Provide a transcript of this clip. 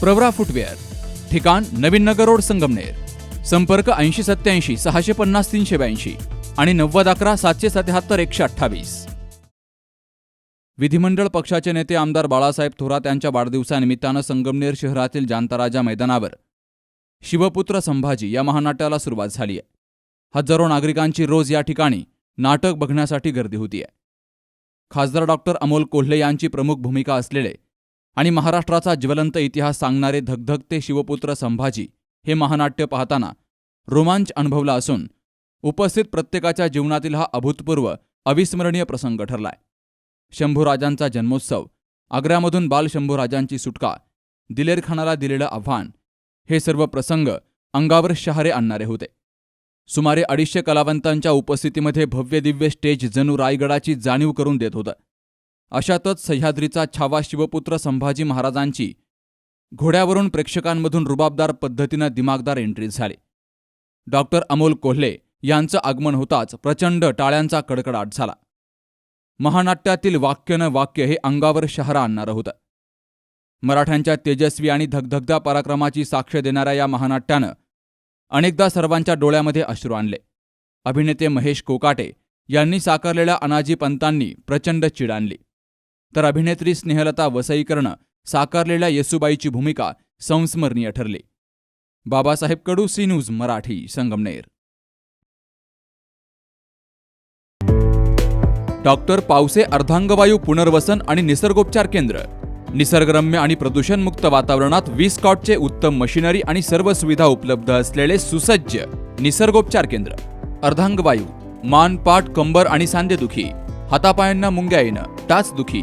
Pravara footwear ठिकाण नवीन नगर road Sangamner संपर्क ऐंशी सत्याऐंशी सहाशे पन्नास तीनशे ब्याऐंशी आणि नव्वद अकरा सातशे सत्याहत्तर एकशे अठ्ठावीस. विधिमंडळ पक्षाचे नेते आमदार बाळासाहेब थोरात यांच्या वाढदिवसानिमित्तानं संगमनेर शहरातील जांताराजा मैदानावर शिवपुत्र संभाजी या महानाट्याला सुरुवात झाली आहे. हजारो नागरिकांची रोज या ठिकाणी नाटक बघण्यासाठी गर्दी होतीये. खासदार डॉक्टर अमोल कोल्हे यांची प्रमुख भूमिका असलेले आणि महाराष्ट्राचा ज्वलंत इतिहास सांगणारे धगधगते शिवपुत्र संभाजी हे महानाट्य पाहताना रोमांच अनुभवला असून उपस्थित प्रत्येकाच्या जीवनातील हा अभूतपूर्व अविस्मरणीय प्रसंग ठरलाय. शंभूराजांचा जन्मोत्सव आग्र्यामधून बाल शंभूराजांची सुटका दिलेर खानाला दिलेलं आव्हान हे सर्व प्रसंग अंगावर शहारे आणणारे होते. सुमारे अडीचशे कलावंतांच्या उपस्थितीमध्ये भव्य दिव्य स्टेज जणू रायगडाची जाणीव करून देत होतं. अशातच सह्याद्रीचा छावा शिवपुत्र संभाजी महाराजांची घोड्यावरून प्रेक्षकांमधून रुबाबदार पद्धतीनं दिमागदार एंट्री झाली. डॉक्टर अमोल कोल्हे यांचं आगमन होताच प्रचंड टाळ्यांचा कडकडाट झाला. महानाट्यातील वाक्य न वाक्य हे अंगावर शहरा आणणारं होतं. मराठ्यांच्या तेजस्वी आणि धगधगद्या पराक्रमाची साक्ष देणाऱ्या या महानाट्यानं अनेकदा सर्वांच्या डोळ्यामध्ये अश्रू आणले. अभिनेते महेश कोकाटे यांनी साकारलेल्या अनाजी पंतांनी प्रचंड चिड आणली. तर अभिनेत्री स्नेहलता वसईकरनं साकारलेल्या येसुबाईची भूमिका संस्मरणीय ठरली. Babasaheb Kadu C news Marathi Sangamner. Doctor Pawase अर्धांगवायू पुनर्वसन आणि निसर्गोपचार केंद्र. निसर्गरम्य आणि प्रदूषणमुक्त वातावरणात वीस कॉटचे उत्तम मशिनरी आणि सर्व सुविधा उपलब्ध असलेले सुसज्ज निसर्गोपचार केंद्र. अर्धांगवायू मान पाठ कंबर आणि सांधेदुखी हातापायांना मुंग्या येणं टाचदुखी